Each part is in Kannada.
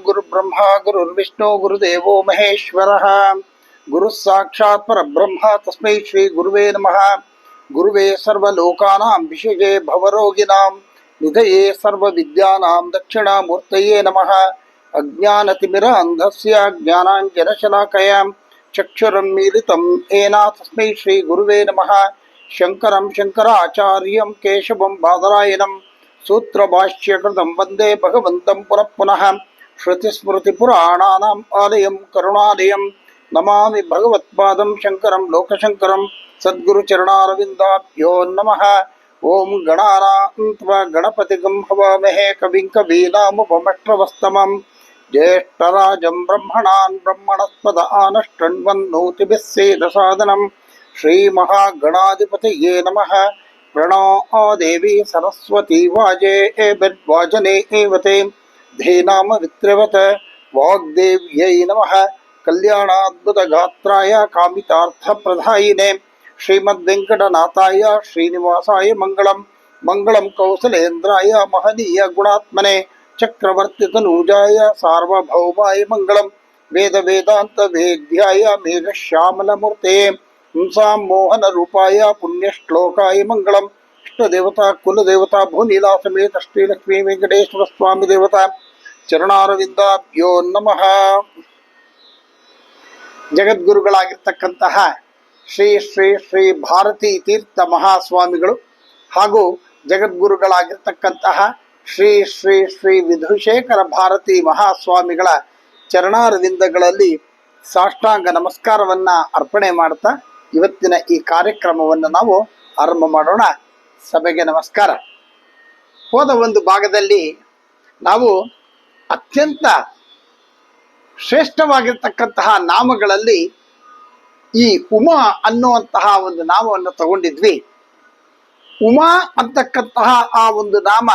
குரு பிரம்மா குருர் விஷ்ணு குரு தேவோ மகேஸ்வர குரு சாட்சாத் பரபிரம்மா தஸ்மை ஸ்ரீ குருவே நம குருவே சர்வலோகானாம் விஷயே பவரோகிணாம் நிதயே சர்வ வித்யானாம் தட்சிணாமூர்த்தயே நம அஜானதிமிர அந்தஸ்ய ஜானாஞ்சனசலாக்கயாம் சக்ஷுரம் மீலிதம் ஏனா தஸ்மை ஸ்ரீ குருவே நம சங்கரம் சங்கராச்சாரியம் கேசவம் பாதராயணம் சூத்திரபாஷ்யகிருதம் வந்தே பகவந்தம் புனப்புனः पुनः श्रुतिस्मृतिपुराणानाम् आलयं करुणालयं नमामि भगवत्पादं शङ्करं लोकशङ्करं सद्गुरुचरणारविन्दाभ्यो नमः ॐ गणानान्त्वा गणपतिगं हवामहे कविं कवीनामुपमष्ट्रवस्तमं ज्येष्ठराजं ब्रह्मणान् ब्रह्मणस्पद आनष्टन्वन्नोतिभिः सेदसादनं श्रीमहागणाधिपतये नमः प्रणो देवी सरस्वती वाजे एवद्वाजने एव ते धेनाम वित्रवत वाग्देव्यै नमः कल्याणाद्भुतगात्राय कामितार्थप्रदायिने श्रीमद्वेङ्कटनाथाय श्रीनिवासाय मङ्गलं मङ्गलं कौसलेन्द्राय महनीय गुणात्मने चक्रवर्तितनूजाय सार्वभौमाय मङ्गलं वेदवेदान्तवेद्याय मेघश्यामलमूर्ते पुंसां मोहनरूपाय पुण्यश्लोकाय मङ्गलम् ಅಷ್ಟದೇವತಾ ಕುಲದೇವತಾ ಭೂನೀಲಾ ಸಮೇತ ಶ್ರೀಲಕ್ಷ್ಮೀ ವೆಂಕಟೇಶ್ವರ ಸ್ವಾಮಿ ದೇವತಾ. ಚರಣಾರವಿಂದಾಭ್ಯೋ ನಮಃ. ಜಗದ್ಗುರುಗಳಾಗಿರ್ತಕ್ಕಂತಹ ಶ್ರೀ ಶ್ರೀ ಶ್ರೀ ಭಾರತೀ ತೀರ್ಥ ಮಹಾಸ್ವಾಮಿಗಳು ಹಾಗೂ ಜಗದ್ಗುರುಗಳಾಗಿರ್ತಕ್ಕಂತಹ ಶ್ರೀ ಶ್ರೀ ಶ್ರೀ ವಿಧುಶೇಖರ ಭಾರತಿ ಮಹಾಸ್ವಾಮಿಗಳ ಚರಣಾರವಿಂದಗಳಲ್ಲಿ ಸಾಷ್ಟಾಂಗ ನಮಸ್ಕಾರವನ್ನ ಅರ್ಪಣೆ ಮಾಡ್ತಾ ಇವತ್ತಿನ ಈ ಕಾರ್ಯಕ್ರಮವನ್ನು ನಾವು ಆರಂಭ ಮಾಡೋಣ. ಸಭೆಗೆ ನಮಸ್ಕಾರ. ಹೋದ ಒಂದು ಭಾಗದಲ್ಲಿ ನಾವು ಅತ್ಯಂತ ಶ್ರೇಷ್ಠವಾಗಿರ್ತಕ್ಕಂತಹ ನಾಮಗಳಲ್ಲಿ ಈ ಉಮಾ ಅನ್ನುವಂತಹ ಒಂದು ನಾಮವನ್ನು ತಗೊಂಡಿದ್ವಿ. ಉಮಾ ಅಂತಕ್ಕಂತಹ ಆ ಒಂದು ನಾಮ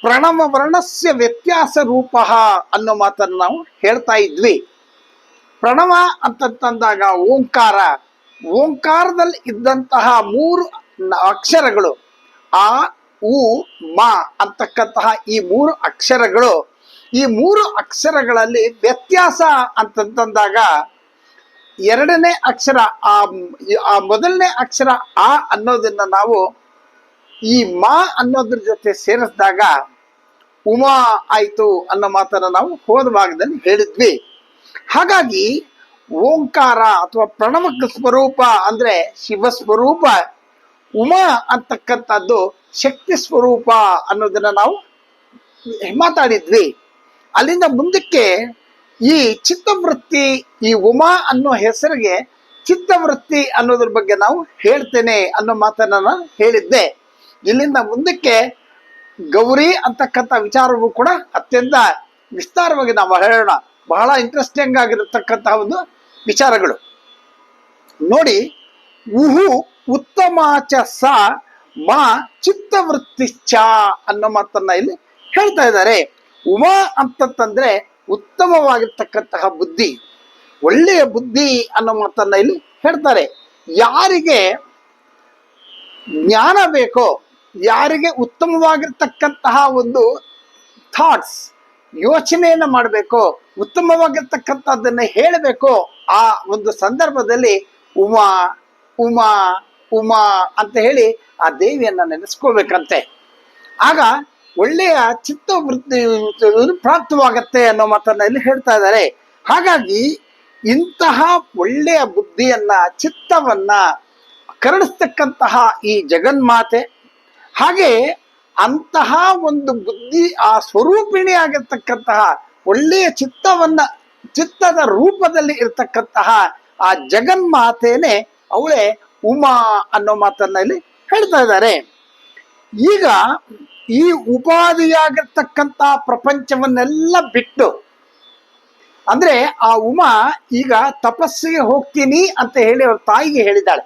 ಪ್ರಣವ ವರ್ಣಸ್ಯ ವ್ಯತ್ಯಾಸ ರೂಪ ಅನ್ನೋ ಮಾತನ್ನು ನಾವು ಹೇಳ್ತಾ ಇದ್ವಿ. ಪ್ರಣವ ಅಂತಂದಾಗ ಓಂಕಾರ. ಓಂಕಾರದಲ್ಲಿ ಇದ್ದಂತಹ ಮೂರು ಅಕ್ಷರಗಳು ಆ, ಉ, ಮಾ ಅಂತಕ್ಕಂತಹ ಈ ಮೂರು ಅಕ್ಷರಗಳು, ಈ ಮೂರು ಅಕ್ಷರಗಳಲ್ಲಿ ವ್ಯತ್ಯಾಸ ಅಂತಂತಂದಾಗ ಎರಡನೇ ಅಕ್ಷರ ಆ ಆ ಮೊದಲನೇ ಅಕ್ಷರ ಆ ಅನ್ನೋದನ್ನ ನಾವು ಈ ಮಾ ಅನ್ನೋದ್ರ ಜೊತೆ ಸೇರಿಸಿದಾಗ ಉಮಾ ಆಯ್ತು ಅನ್ನೋ ಮಾತನ್ನ ನಾವು ಹೋದ ಭಾಗದಲ್ಲಿ ಹೇಳಿದ್ವಿ. ಹಾಗಾಗಿ ಓಂಕಾರ ಅಥವಾ ಪ್ರಣವ ಸ್ವರೂಪ ಅಂದ್ರೆ ಶಿವ ಸ್ವರೂಪ ಉಮಾ ಅಂತಕ್ಕಂಥದ್ದು ಶಕ್ತಿ ಸ್ವರೂಪ ಅನ್ನೋದನ್ನ ನಾವು ಮಾತಾಡಿದ್ವಿ. ಅಲ್ಲಿಂದ ಮುಂದಕ್ಕೆ ಈ ಚಿತ್ತವೃತ್ತಿ, ಈ ಉಮಾ ಅನ್ನೋ ಹೆಸರಿಗೆ ಚಿತ್ತವೃತ್ತಿ ಅನ್ನೋದ್ರ ಬಗ್ಗೆ ನಾವು ಹೇಳ್ತೇನೆ ಅನ್ನೋ ಮಾತನ್ನ ನಾನು ಹೇಳಿದ್ದೆ. ಇಲ್ಲಿಂದ ಮುಂದಕ್ಕೆ ಗೌರಿ ಅಂತಕ್ಕಂಥ ವಿಚಾರವೂ ಕೂಡ ಅತ್ಯಂತ ವಿಸ್ತಾರವಾಗಿ ನಾವು ಹೇಳೋಣ. ಬಹಳ ಇಂಟ್ರೆಸ್ಟಿಂಗ್ ಆಗಿರತಕ್ಕಂತಹ ಒಂದು ವಿಚಾರಗಳು. ನೋಡಿ ಉಹು ಉತ್ತಮಾಚ ಸ ಮಾ ಚಿತ್ತವೃತ್ತಿಶ್ಚ ಅನ್ನೋ ಮಾತನ್ನ ಇಲ್ಲಿ ಹೇಳ್ತಾ ಇದ್ದಾರೆ. ಉಮಾ ಅಂತಂತಂದ್ರೆ ಉತ್ತಮವಾಗಿರ್ತಕ್ಕಂತಹ ಬುದ್ಧಿ, ಒಳ್ಳೆಯ ಬುದ್ಧಿ ಅನ್ನೋ ಮಾತನ್ನ ಇಲ್ಲಿ ಹೇಳ್ತಾರೆ. ಯಾರಿಗೆ ಜ್ಞಾನ ಬೇಕೋ, ಯಾರಿಗೆ ಉತ್ತಮವಾಗಿರ್ತಕ್ಕಂತಹ ಒಂದು ಥಾಟ್ಸ್ ಯೋಚನೆಯನ್ನು ಮಾಡಬೇಕು, ಉತ್ತಮವಾಗಿರ್ತಕ್ಕಂಥದ್ದನ್ನ ಹೇಳಬೇಕು, ಆ ಒಂದು ಸಂದರ್ಭದಲ್ಲಿ ಉಮಾ ಉಮಾ ಉಮಾ ಅಂತ ಹೇಳಿ ಆ ದೇವಿಯನ್ನ ನೆನೆಸ್ಕೋಬೇಕಂತೆ. ಆಗ ಒಳ್ಳೆಯ ಚಿತ್ತವೃತ್ತಿ ಪ್ರಾಪ್ತವಾಗತ್ತೆ ಅನ್ನೋ ಮಾತನ್ನ ಇಲ್ಲಿ ಹೇಳ್ತಾ ಇದ್ದಾರೆ. ಹಾಗಾಗಿ ಇಂತಹ ಒಳ್ಳೆಯ ಬುದ್ಧಿಯನ್ನ, ಚಿತ್ತವನ್ನ ಕರಡಿಸ್ತಕ್ಕಂತಹ ಈ ಜಗನ್ಮಾತೆ, ಹಾಗೆ ಅಂತಹ ಒಂದು ಬುದ್ಧಿ, ಆ ಸ್ವರೂಪಿಣಿ ಆಗಿರ್ತಕ್ಕಂತಹ ಒಳ್ಳೆಯ ಚಿತ್ತವನ್ನ, ಚಿತ್ತದ ರೂಪದಲ್ಲಿ ಇರ್ತಕ್ಕಂತಹ ಆ ಜಗನ್ಮಾತೆನೆ ಅವಳೇ ಉಮಾ ಅನ್ನೋ ಮಾತನ್ನ ಇಲ್ಲಿ ಹೇಳ್ತಾ ಇದ್ದಾರೆ. ಈಗ ಈ ಉಪಾಧಿಯಾಗಿರ್ತಕ್ಕಂಥ ಪ್ರಪಂಚವನ್ನೆಲ್ಲ ಬಿಟ್ಟು, ಅಂದ್ರೆ ಆ ಉಮಾ ಈಗ ತಪಸ್ಸಿಗೆ ಹೋಗ್ತೀನಿ ಅಂತ ಹೇಳಿ ಅವ್ರ ತಾಯಿಗೆ ಹೇಳಿದ್ದಾಳೆ.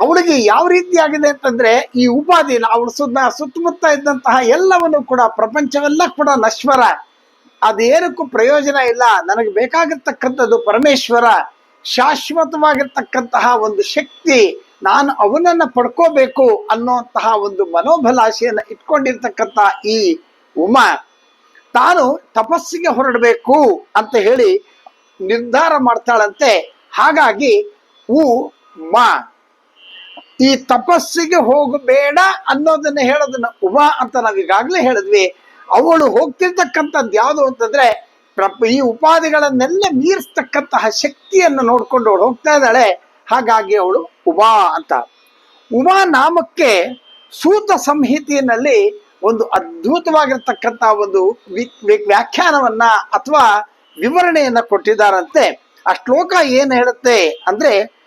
ಅವಳಿಗೆ ಯಾವ ರೀತಿಯಾಗಿದೆ ಅಂತಂದ್ರೆ ಈ ಉಪಾಧಿ, ಅವಳು ಸುತ್ತ ಸುತ್ತಮುತ್ತ ಇದ್ದಂತಹ ಎಲ್ಲವನ್ನು ಕೂಡ, ಪ್ರಪಂಚವೆಲ್ಲ ಕೂಡ ನಶ್ವರ. ಅದೇನಕ್ಕೂ ಪ್ರಯೋಜನ ಇಲ್ಲ. ನನಗೆ ಬೇಕಾಗಿರ್ತಕ್ಕಂಥದ್ದು ಪರಮೇಶ್ವರ. ಶಾಶ್ವತವಾಗಿರ್ತಕ್ಕಂತಹ ಒಂದು ಶಕ್ತಿ ನಾನು ಅವನನ್ನ ಪಡ್ಕೋಬೇಕು ಅನ್ನೋಂತಹ ಒಂದು ಮನೋಭಲಾಸೆಯನ್ನ ಇಟ್ಕೊಂಡಿರ್ತಕ್ಕಂಥ ಈ ಉಮಾ, ತಾನು ತಪಸ್ಸಿಗೆ ಹೊರಡಬೇಕು ಅಂತ ಹೇಳಿ ನಿರ್ಧಾರ ಮಾಡ್ತಾಳಂತೆ. ಹಾಗಾಗಿ ಉ ಮಾ, ಈ ತಪಸ್ಸಿಗೆ ಹೋಗಬೇಡ ಅನ್ನೋದನ್ನ ಹೇಳೋದನ್ನ ಉಮಾ ಅಂತ ನಾವು ಹೇಳಿದ್ವಿ. ಅವಳು ಹೋಗ್ತಿರ್ತಕ್ಕಂಥದ್ದು ಯಾವುದು ಅಂತಂದ್ರೆ ಪ್ರ- ಈ ಉಪಾಧಿಗಳನ್ನೆಲ್ಲ ಮೀರಿಸ್ತಕ್ಕಂತಹ ಶಕ್ತಿಯನ್ನು ನೋಡ್ಕೊಂಡು ಅವಳು ಹೋಗ್ತಾ ಇದ್ದಾಳೆ. ಹಾಗಾಗಿ ಅವಳು ಉಮಾ ಅಂತ. ಉಮಾ ನಾಮಕ್ಕೆ ಸೂತ ಸಂಹಿತೆಯಲ್ಲಿ ಒಂದು ಅದ್ಭುತವಾಗಿರ್ತಕ್ಕಂಥ ಒಂದು ವ್ಯಾಖ್ಯಾನವನ್ನ ಅಥವಾ ವಿವರಣೆಯನ್ನ ಕೊಟ್ಟಿದ್ದಾರಂತೆ. ಆ ಶ್ಲೋಕ ಏನು ಹೇಳುತ್ತೆ ಅಂದ್ರೆ,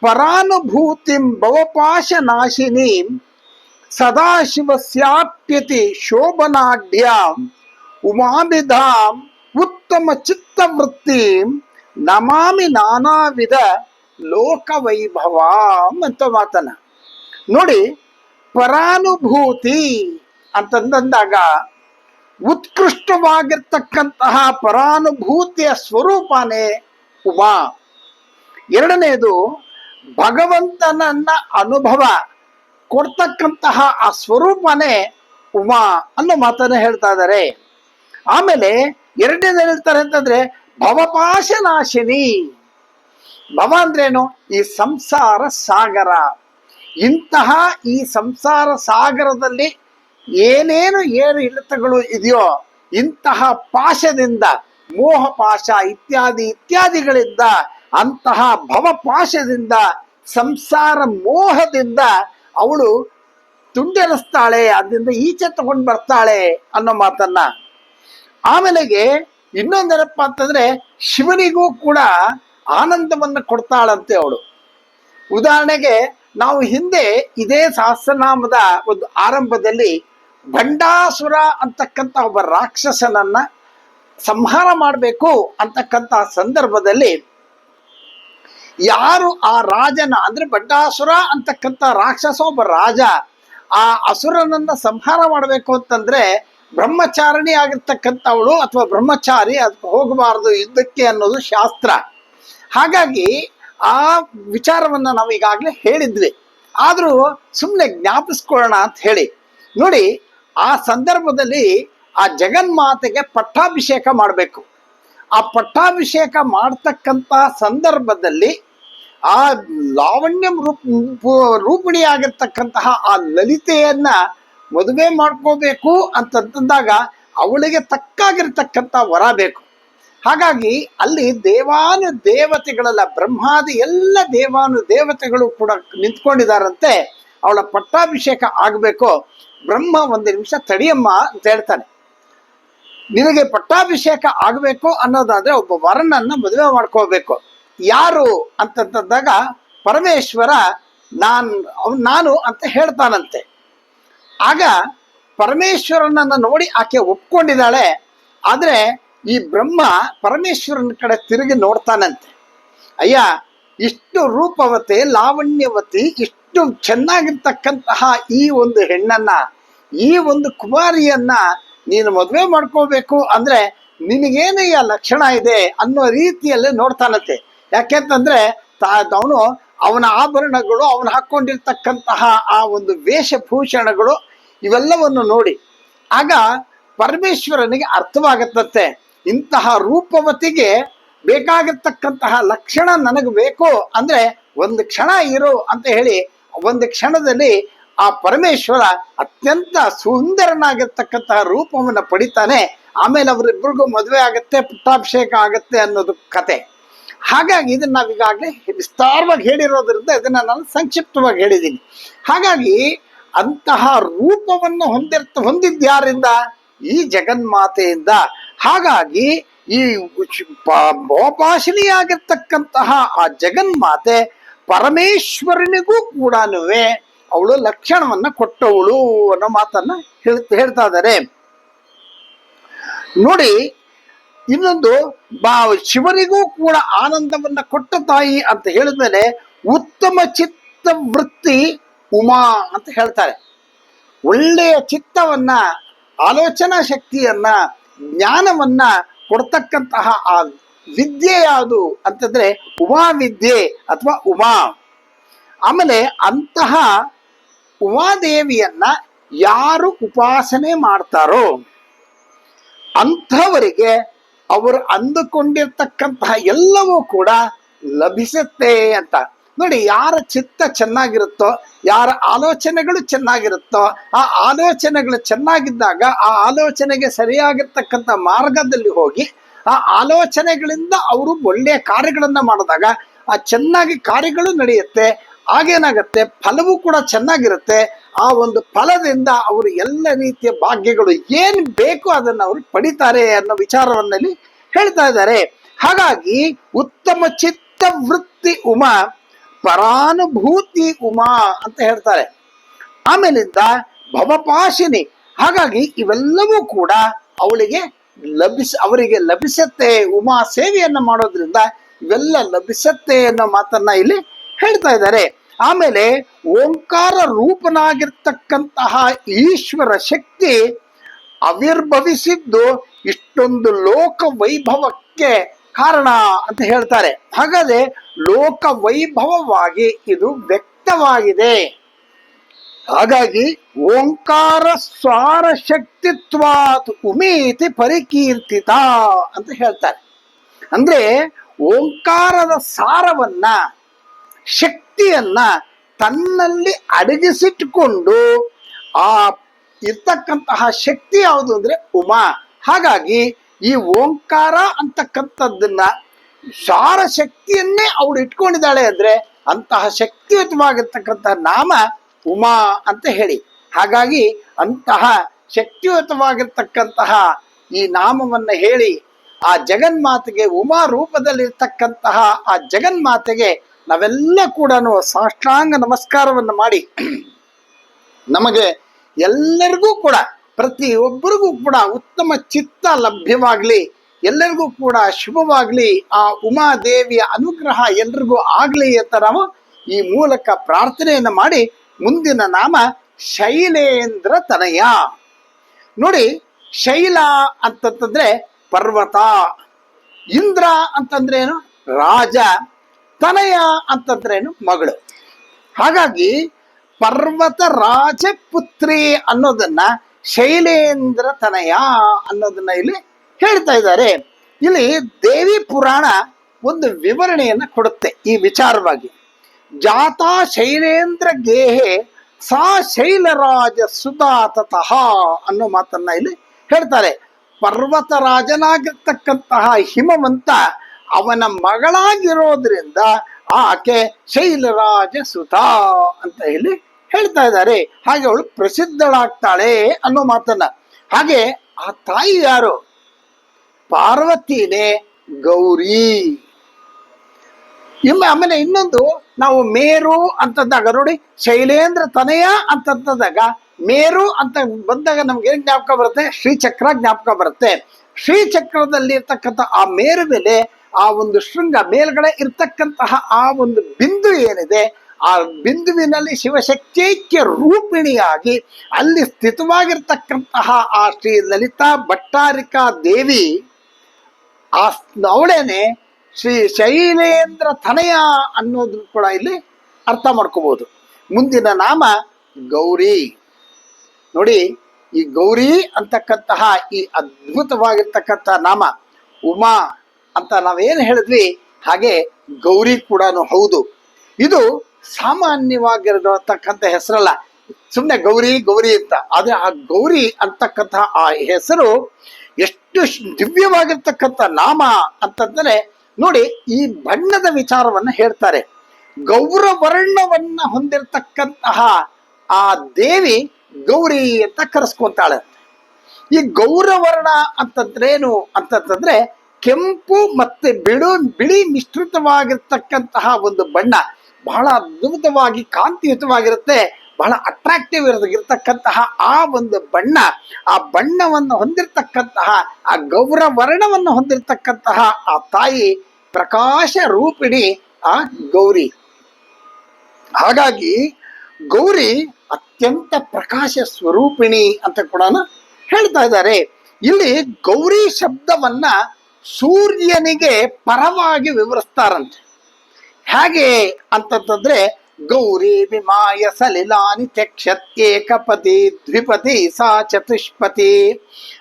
ಪರಾನುಭೂತಿಂ ಭವಪಾಶ ನಾಶಿನಿ ಸದಾಶಿವಸ್ಯಾಪ್ಯತಿ ಶೋಭನಾಢ್ಯಾಂ ಉಮಾಭಿಧಾಂ ಉತ್ತಮ ಚಿತ್ತವೃತ್ತಿಂ ನಮಾಮಿ ನಾನಾ ವಿಧ ವೈಭವ ಅಂತ ಮಾತನ ನೋಡಿ, ಪರಾನುಭೂತಿ ಅಂತಂದಾಗ ಉತ್ಕೃಷ್ಟವಾಗಿರ್ತಕ್ಕಂತಹ ಪರಾನುಭೂತಿಯ ಸ್ವರೂಪನೇ ಉಮಾ. ಎರಡನೆಯದು ಭಗವಂತನನ್ನ ಅನುಭವ ಕೊಡ್ತಕ್ಕಂತಹ ಆ ಸ್ವರೂಪನೇ ಉಮಾ ಅನ್ನೋ ಮಾತನ್ನ ಹೇಳ್ತಾ ಇದ್ದಾರೆ ಆಮೇಲೆ ಎರಡನೇದು ಹೇಳ್ತಾರೆ ಅಂತಂದ್ರೆ, ಭವಪಾಶನಾಶಿನಿ. ಭವ ಅಂದ್ರೇನು? ಈ ಸಂಸಾರ ಸಾಗರ. ಇಂತಹ ಈ ಸಂಸಾರ ಸಾಗರದಲ್ಲಿ ಏನೇನು ಏರು ಇಳಿತಗಳು ಇದೆಯೋ, ಇಂತಹ ಪಾಶದಿಂದ, ಮೋಹ ಪಾಶ ಇತ್ಯಾದಿ ಇತ್ಯಾದಿಗಳಿಂದ, ಅಂತಹ ಭವಪಾಶದಿಂದ ಸಂಸಾರ ಮೋಹದಿಂದ ಅವಳು ತುಂಡೆನಿಸ್ತಾಳೆ ಅದರಿಂದ ಈಚೆ ತಗೊಂಡು ಬರ್ತಾಳೆ ಅನ್ನೋ ಮಾತನ್ನ ಆಮೇಲೆಗೆ ಇನ್ನೊಂದೇನಪ್ಪ ಅಂತಂದ್ರೆ ಶಿವನಿಗೂ ಕೂಡ ಆನಂದವನ್ನು ಕೊಡ್ತಾಳಂತೆ ಅವಳು. ಉದಾಹರಣೆಗೆ ನಾವು ಹಿಂದೆ ಇದೇ ಸಹಸ್ರನಾಮದ ಒಂದು ಆರಂಭದಲ್ಲಿ ಭಂಡಾಸುರ ಅಂತಕ್ಕಂಥ ಒಬ್ಬ ರಾಕ್ಷಸನನ್ನ ಸಂಹಾರ ಮಾಡಬೇಕು ಅಂತಕ್ಕಂಥ ಸಂದರ್ಭದಲ್ಲಿ ಯಾರು ಆ ರಾಜನ ಅಂದ್ರೆ ಭಂಡಾಸುರ ಅಂತಕ್ಕಂಥ ರಾಕ್ಷಸ ಒಬ್ಬ ರಾಜ ಆ ಅಸುರನನ್ನ ಸಂಹಾರ ಮಾಡಬೇಕು ಅಂತಂದ್ರೆ ಬ್ರಹ್ಮಚಾರಿಣಿ ಆಗಿರ್ತಕ್ಕಂಥವಳು ಅಥವಾ ಬ್ರಹ್ಮಚಾರಿ ಅದಕ್ಕೆ ಹೋಗಬಾರದು ಯುದ್ಧಕ್ಕೆ ಅನ್ನೋದು ಶಾಸ್ತ್ರ. ಹಾಗಾಗಿ ಆ ವಿಚಾರವನ್ನ ನಾವು ಈಗಾಗಲೇ ಹೇಳಿದ್ವಿ. ಆದರೂ ಸುಮ್ಮನೆ ಜ್ಞಾಪಿಸ್ಕೊಳ್ಳೋಣ ಅಂತ ಹೇಳಿ. ನೋಡಿ, ಆ ಸಂದರ್ಭದಲ್ಲಿ ಆ ಜಗನ್ಮಾತೆಗೆ ಪಟ್ಟಾಭಿಷೇಕ ಮಾಡಬೇಕು. ಆ ಪಟ್ಟಾಭಿಷೇಕ ಮಾಡ್ತಕ್ಕಂಥ ಸಂದರ್ಭದಲ್ಲಿ ಆ ಲಾವಣ್ಯ ರೂಪ, ರೂಪಿಣಿಯಾಗಿರ್ತಕ್ಕಂತಹ ಆ ಲಲಿತೆಯನ್ನ ಮದುವೆ ಮಾಡ್ಕೋಬೇಕು ಅಂತಂದಾಗ ಅವಳಿಗೆ ತಕ್ಕಾಗಿರ್ತಕ್ಕಂಥ ವರ ಬೇಕು. ಹಾಗಾಗಿ ಅಲ್ಲಿ ದೇವಾನು ದೇವತೆಗಳೆಲ್ಲ ಬ್ರಹ್ಮಾದಿ ಎಲ್ಲ ದೇವಾನು ದೇವತೆಗಳು ಕೂಡ ನಿಂತ್ಕೊಂಡಿದಾರಂತೆ ಅವಳ ಪಟ್ಟಾಭಿಷೇಕ ಆಗಬೇಕು. ಬ್ರಹ್ಮ ಒಂದು ನಿಮಿಷ ತಡಿಯಮ್ಮ ಅಂತ ಹೇಳ್ತಾನೆ. ನಿನಗೆ ಪಟ್ಟಾಭಿಷೇಕ ಆಗಬೇಕು ಅನ್ನೋದಾದ್ರೆ ಒಬ್ಬ ವರನನ್ನ ಮದುವೆ ಮಾಡ್ಕೋಬೇಕು. ಯಾರು ಅಂತಂದಾಗ ಪರಮೇಶ್ವರ ನಾನು ನಾನು ಅಂತ ಹೇಳ್ತಾನಂತೆ. ಆಗ ಪರಮೇಶ್ವರನನ್ನ ನೋಡಿ ಆಕೆ ಒಪ್ಕೊಂಡಿದ್ದಾಳೆ. ಆದರೆ ಈ ಬ್ರಹ್ಮ ಪರಮೇಶ್ವರನ ಕಡೆ ತಿರುಗಿ ನೋಡ್ತಾನಂತೆ. ಅಯ್ಯ, ಇಷ್ಟು ರೂಪವತಿ, ಲಾವಣ್ಯವತಿ, ಇಷ್ಟು ಚೆನ್ನಾಗಿರ್ತಕ್ಕಂತಹ ಈ ಒಂದು ಹೆಣ್ಣನ್ನ, ಈ ಒಂದು ಕುಮಾರಿಯನ್ನ ನೀನು ಮದುವೆ ಮಾಡ್ಕೋಬೇಕು ಅಂದ್ರೆ ಈ ಲಕ್ಷಣ ಇದೆ ಅನ್ನೋ ರೀತಿಯಲ್ಲಿ ನೋಡ್ತಾನಂತೆ. ಯಾಕೆಂತಂದ್ರೆ ಅವನು ಅವನ ಆಭರಣಗಳು, ಅವನು ಹಾಕೊಂಡಿರ್ತಕ್ಕಂತಹ ಆ ಒಂದು ವೇಷಭೂಷಣಗಳು ಇವೆಲ್ಲವನ್ನು ನೋಡಿ ಆಗ ಪರಮೇಶ್ವರನಿಗೆ ಅರ್ಥವಾಗತ್ತಂತೆ. ಇಂತಹ ರೂಪವತಿಗೆ ಬೇಕಾಗಿರ್ತಕ್ಕಂತಹ ಲಕ್ಷಣ ನನಗೆ ಬೇಕು ಅಂದ್ರೆ ಒಂದು ಕ್ಷಣ ಇರು ಅಂತ ಹೇಳಿ ಒಂದು ಕ್ಷಣದಲ್ಲಿ ಆ ಪರಮೇಶ್ವರ ಅತ್ಯಂತ ಸುಂದರನಾಗಿರ್ತಕ್ಕಂತಹ ರೂಪವನ್ನು ಪಡಿತಾನೆ. ಆಮೇಲೆ ಅವರಿಬ್ಬರಿಗೂ ಮದುವೆ ಆಗತ್ತೆ, ಪುಟ್ಟಾಭಿಷೇಕ ಆಗತ್ತೆ ಅನ್ನೋದು ಕತೆ. ಹಾಗಾಗಿ ಇದನ್ನ ನಾವೀಗಾಗಲೇ ವಿಸ್ತಾರವಾಗಿ ಹೇಳಿರೋದ್ರಿಂದ ಇದನ್ನ ನಾನು ಸಂಕ್ಷಿಪ್ತವಾಗಿ ಹೇಳಿದ್ದೀನಿ. ಹಾಗಾಗಿ ಅಂತಹ ರೂಪವನ್ನು ಹೊಂದಿರ್ತ ಹೊಂದಿದ್ಯಾರಿಂದ ಈ ಜಗನ್ಮಾತೆಯಿಂದ ಹಾಗಾಗಿ ಈ ಬೋಪಾಶಿನಿಯಾಗಿರ್ತಕ್ಕಂತಹ ಆ ಜಗನ್ಮಾತೆ ಪರಮೇಶ್ವರನಿಗೂ ಕೂಡ ಅವಳು ಲಕ್ಷಣವನ್ನ ಕೊಟ್ಟವಳು ಅನ್ನೋ ಮಾತನ್ನ ಹೇಳ್ತಾ ಹೇಳ್ತಾ ಇದ್ದಾರೆ ನೋಡಿ, ಇನ್ನೊಂದು, ಬಾ ಶಿವನಿಗೂ ಕೂಡ ಆನಂದವನ್ನ ಕೊಟ್ಟ ತಾಯಿ ಅಂತ ಹೇಳಿದ್ಮೇಲೆ ಉತ್ತಮ ಚಿತ್ತ ವೃತ್ತಿ ಉಮಾ ಅಂತ ಹೇಳ್ತಾರೆ. ಒಳ್ಳೆಯ ಚಿತ್ತವನ್ನ, ಆಲೋಚನಾ ಶಕ್ತಿಯನ್ನ, ಜ್ಞಾನವನ್ನ ಕೊಡ್ತಕ್ಕಂತಹ ಆ ವಿದ್ಯೆ ಯಾವುದು ಅಂತಂದ್ರೆ ಉಮಾ ವಿದ್ಯೆ ಅಥವಾ ಉಮಾ. ಆಮೇಲೆ ಅಂತಹ ಉಮಾದೇವಿಯನ್ನ ಯಾರು ಉಪಾಸನೆ ಮಾಡ್ತಾರೋ ಅಂಥವರಿಗೆ ಅವರು ಅಂದುಕೊಂಡಿರ್ತಕ್ಕಂತಹ ಎಲ್ಲವೂ ಕೂಡ ಲಭಿಸುತ್ತೆ ಅಂತ. ನೋಡಿ, ಯಾರ ಚಿತ್ತ ಚೆನ್ನಾಗಿರುತ್ತೋ, ಯಾರ ಆಲೋಚನೆಗಳು ಚೆನ್ನಾಗಿರುತ್ತೋ, ಆ ಆಲೋಚನೆಗಳು ಚೆನ್ನಾಗಿದ್ದಾಗ ಆ ಆಲೋಚನೆಗೆ ಸರಿಯಾಗಿರ್ತಕ್ಕಂಥ ಮಾರ್ಗದಲ್ಲಿ ಹೋಗಿ, ಆ ಆಲೋಚನೆಗಳಿಂದ ಅವರು ಒಳ್ಳೆಯ ಕಾರ್ಯಗಳನ್ನು ಮಾಡಿದಾಗ ಆ ಚೆನ್ನಾಗಿ ಕಾರ್ಯಗಳು ನಡೆಯುತ್ತೆ, ಆಗೇನಾಗತ್ತೆ, ಫಲವೂ ಕೂಡ ಚೆನ್ನಾಗಿರುತ್ತೆ, ಆ ಒಂದು ಫಲದಿಂದ ಅವರು ಎಲ್ಲ ರೀತಿಯ ಭಾಗ್ಯಗಳು ಏನು ಬೇಕು ಅದನ್ನು ಅವರು ಪಡಿತಾರೆ ಅನ್ನೋ ವಿಚಾರವನ್ನಲ್ಲಿ ಹೇಳ್ತಾ ಇದ್ದಾರೆ. ಹಾಗಾಗಿ ಉತ್ತಮ ಚಿತ್ತ ವೃತ್ತಿ ಉಮಾ ಪರಾನುಭೂತಿ ಉಮಾ ಅಂತ ಹೇಳ್ತಾರೆ. ಆಮೇಲಿಂದ ಭವಪಾಶಿನಿ. ಹಾಗಾಗಿ ಇವೆಲ್ಲವೂ ಕೂಡ ಅವಳಿಗೆ ಲಭಿಸ, ಅವರಿಗೆ ಲಭಿಸತ್ತೆ ಉಮಾ ಸೇವೆಯನ್ನು ಮಾಡೋದ್ರಿಂದ ಇವೆಲ್ಲ ಲಭಿಸತ್ತೆ ಅನ್ನೋ ಮಾತನ್ನ ಇಲ್ಲಿ ಹೇಳ್ತಾ ಇದ್ದಾರೆ. ಆಮೇಲೆ ಓಂಕಾರ ರೂಪನಾಗಿರ್ತಕ್ಕಂತಹ ಈಶ್ವರ ಶಕ್ತಿ ಅವಿರ್ಭವಿಸಿದ್ದು ಇಷ್ಟೊಂದು ಲೋಕ ವೈಭವಕ್ಕೆ ಕಾರಣ ಅಂತ ಹೇಳ್ತಾರೆ. ಹಾಗಾದ್ರೆ ಲೋಕ ವೈಭವವಾಗಿ ಇದು ವ್ಯಕ್ತವಾಗಿದೆ. ಹಾಗಾಗಿ ಓಂಕಾರ ಸ್ವಾರ ಶಕ್ತಿತ್ವಾತ್ ಉಮೇತಿ ಪರಿಕೀರ್ತಿತ ಅಂತ ಹೇಳ್ತಾರೆ. ಅಂದ್ರೆ ಓಂಕಾರದ ಸಾರವನ್ನ, ಶಕ್ತಿಯನ್ನ ತನ್ನಲ್ಲಿ ಅಡಗಿಸಿಟ್ಟುಕೊಂಡು ಆ ಇರ್ತಕ್ಕಂತಹ ಶಕ್ತಿ ಯಾವುದು ಅಂದ್ರೆ ಉಮಾ. ಹಾಗಾಗಿ ಈ ಓಂಕಾರ ಅಂತಕ್ಕಂಥದ್ದನ್ನ ಸಾರ ಶಕ್ತಿಯನ್ನೇ ಅವಳು ಇಟ್ಕೊಂಡಿದ್ದಾಳೆ ಅಂದ್ರೆ ಅಂತಹ ಶಕ್ತಿಯುತವಾಗಿರ್ತಕ್ಕಂತಹ ನಾಮ ಉಮಾ ಅಂತ ಹೇಳಿ. ಹಾಗಾಗಿ ಅಂತಹ ಶಕ್ತಿಯುತವಾಗಿರ್ತಕ್ಕಂತಹ ಈ ನಾಮವನ್ನ ಹೇಳಿ ಆ ಜಗನ್ಮಾತೆಗೆ ಉಮಾ ರೂಪದಲ್ಲಿರ್ತಕ್ಕಂತಹ ಆ ಜಗನ್ಮಾತೆಗೆ ನಾವೆಲ್ಲ ಕೂಡ ಸಾಷ್ಟಾಂಗ ನಮಸ್ಕಾರವನ್ನು ಮಾಡಿ. ನಮಗೆ ಎಲ್ಲರಿಗೂ ಕೂಡ ಪ್ರತಿಯೊಬ್ಬರಿಗೂ ಕೂಡ ಉತ್ತಮ ಚಿತ್ತ ಲಭ್ಯವಾಗಲಿ, ಎಲ್ಲರಿಗೂ ಕೂಡ ಶುಭವಾಗಲಿ. ಆ ಉಮಾದೇವಿಯ ಅನುಗ್ರಹ ಎಲ್ರಿಗೂ ಆಗಲಿ ಅಂತ ನಾವು ಈ ಮೂಲಕ ಪ್ರಾರ್ಥನೆಯನ್ನು ಮಾಡಿ ಮುಂದಿನ ನಾಮ ಶೈಲೇಂದ್ರ ತನಯ. ನೋಡಿ, ಶೈಲ ಅಂತಂತಂದ್ರೆ ಪರ್ವತ, ಇಂದ್ರ ಅಂತಂದ್ರೆ ಏನು ರಾಜ, ತನಯ ಅಂತಂದ್ರೇನು ಮಗಳು. ಹಾಗಾಗಿ ಪರ್ವತ ರಾಜಪುತ್ರಿ ಅನ್ನೋದನ್ನ ಶೈಲೇಂದ್ರ ತನಯ ಅನ್ನೋದನ್ನ ಇಲ್ಲಿ ಹೇಳ್ತಾ ಇದ್ದಾರೆ. ಇಲ್ಲಿ ದೇವಿ ಪುರಾಣ ಒಂದು ವಿವರಣೆಯನ್ನ ಕೊಡುತ್ತೆ ಈ ವಿಚಾರವಾಗಿ. ಜಾತಾ ಶೈಲೇಂದ್ರ ಗೇಹೆ ಸಾ ಶೈಲರಾಜ ಸುಧಾತತಃ ಅನ್ನೋ ಮಾತನ್ನ ಇಲ್ಲಿ ಹೇಳ್ತಾರೆ. ಪರ್ವತ ರಾಜನಾಗಿರ್ತಕ್ಕಂತಹ ಹಿಮವಂತ ಅವನ ಮಗಳಾಗಿರೋದ್ರಿಂದ ಆಕೆ ಶೈಲರಾಜ ಸುತಾ ಅಂತ ಹೇಳಿ ಹೇಳ್ತಾ ಇದ್ದಾರೆ. ಹಾಗೆ ಅವಳು ಪ್ರಸಿದ್ಧಳಾಗ್ತಾಳೆ ಅನ್ನೋ ಮಾತನ್ನ. ಹಾಗೆ ಆ ತಾಯಿ ಯಾರು? ಪಾರ್ವತಿನೇ ಗೌರಿ. ಇನ್ನು ಆಮೇಲೆ ಇನ್ನೊಂದು, ನಾವು ಮೇರು ಅಂತಂದಾಗ, ನೋಡಿ, ಶೈಲೇಂದ್ರ ತನಯ ಅಂತಂದಾಗ, ಮೇರು ಅಂತ ಬಂದಾಗ ನಮ್ಗೆ ಏನ್ ಜ್ಞಾಪಕ ಬರುತ್ತೆ? ಶ್ರೀಚಕ್ರ ಜ್ಞಾಪಕ ಬರುತ್ತೆ. ಶ್ರೀಚಕ್ರದಲ್ಲಿ ಇರ್ತಕ್ಕಂಥ ಆ ಮೇರು ಮೇಲೆ ಆ ಒಂದು ಶೃಂಗ ಮೇಲ್ಗಡೆ ಇರ್ತಕ್ಕಂತಹ ಆ ಒಂದು ಬಿಂದು ಏನಿದೆ ಆ ಬಿಂದುವಿನಲ್ಲಿ ಶಿವಶಕ್ತೈಕ್ಯ ರೂಪಿಣಿಯಾಗಿ ಅಲ್ಲಿ ಸ್ಥಿತವಾಗಿರ್ತಕ್ಕಂತಹ ಆ ಶ್ರೀ ಲಲಿತಾ ಭಟ್ಟಾರಿಕಾ ದೇವಿ ಆ ಅವಳೇನೆ ಶ್ರೀ ಶೈಲೇಂದ್ರ ತನಯ ಅನ್ನೋದು ಕೂಡ ಇಲ್ಲಿ ಅರ್ಥ ಮಾಡ್ಕೋಬಹುದು. ಮುಂದಿನ ನಾಮ ಗೌರಿ. ನೋಡಿ, ಈ ಗೌರಿ ಅಂತಕ್ಕಂತಹ ಈ ಅದ್ಭುತವಾಗಿರ್ತಕ್ಕಂಥ ನಾಮ ಉಮಾ ಅಂತ ನಾವೇನು ಹೇಳಿದ್ವಿ, ಹಾಗೆ ಗೌರಿ ಕೂಡ ಹೌದು. ಇದು ಸಾಮಾನ್ಯವಾಗಿರತಕ್ಕಂಥ ಹೆಸರಲ್ಲ. ಸುಮ್ಮನೆ ಗೌರಿ ಗೌರಿ ಅಂತ. ಆದ್ರೆ ಆ ಗೌರಿ ಅಂತಕ್ಕಂಥ ಆ ಹೆಸರು ಎಷ್ಟು ದಿವ್ಯವಾಗಿರ್ತಕ್ಕಂಥ ನಾಮ ಅಂತಂದ್ರೆ ನೋಡಿ, ಈ ಬಣ್ಣದ ವಿಚಾರವನ್ನ ಹೇಳ್ತಾರೆ. ಗೌರವರ್ಣವನ್ನ ಹೊಂದಿರತಕ್ಕಂತಹ ಆ ದೇವಿ ಗೌರಿ ಅಂತ ಕರೆಸ್ಕೊಂತಾಳೆ. ಈ ಗೌರವರ್ಣ ಅಂತಂದ್ರೇನು ಅಂತಂತಂದ್ರೆ ಕೆಂಪು ಮತ್ತೆ ಬಿಳು, ಬಿಳಿ ಮಿಶ್ರಿತವಾಗಿರ್ತಕ್ಕಂತಹ ಒಂದು ಬಣ್ಣ. ಬಹಳ ಅದ್ಭುತವಾಗಿ, ಕಾಂತಿಯುತವಾಗಿರುತ್ತೆ, ಬಹಳ ಅಟ್ರಾಕ್ಟಿವ್ ಇರತಕ್ಕಂತಹ ಆ ಒಂದು ಬಣ್ಣ, ಆ ಬಣ್ಣವನ್ನು ಹೊಂದಿರತಕ್ಕಂತಹ, ಆ ಗೌರ ವರ್ಣವನ್ನು ಹೊಂದಿರತಕ್ಕಂತಹ ಆ ತಾಯಿ ಪ್ರಕಾಶ ರೂಪಿಣಿ, ಆ ಗೌರಿ. ಹಾಗಾಗಿ ಗೌರಿ ಅತ್ಯಂತ ಪ್ರಕಾಶ ಸ್ವರೂಪಿಣಿ ಅಂತ ಕೂಡ ಹೇಳ್ತಾ ಇದ್ದಾರೆ. ಇಲ್ಲಿ ಗೌರಿ ಶಬ್ದವನ್ನ ಸೂರ್ಯನಿಗೆ ಪರವಾಗಿ ವಿವರಿಸ್ತಾರಂತೆ. ಹೇಗೆ ಅಂತಂತಂದ್ರೆ, ಗೌರಿ ವಿಮಾಯ ಸಲಿಲಾನಿ ತಕ್ಷತ್ ಏಕಪತಿ, ದ್ವಿಪತಿ ಸಾ ಚತುಷ್ಪತಿ,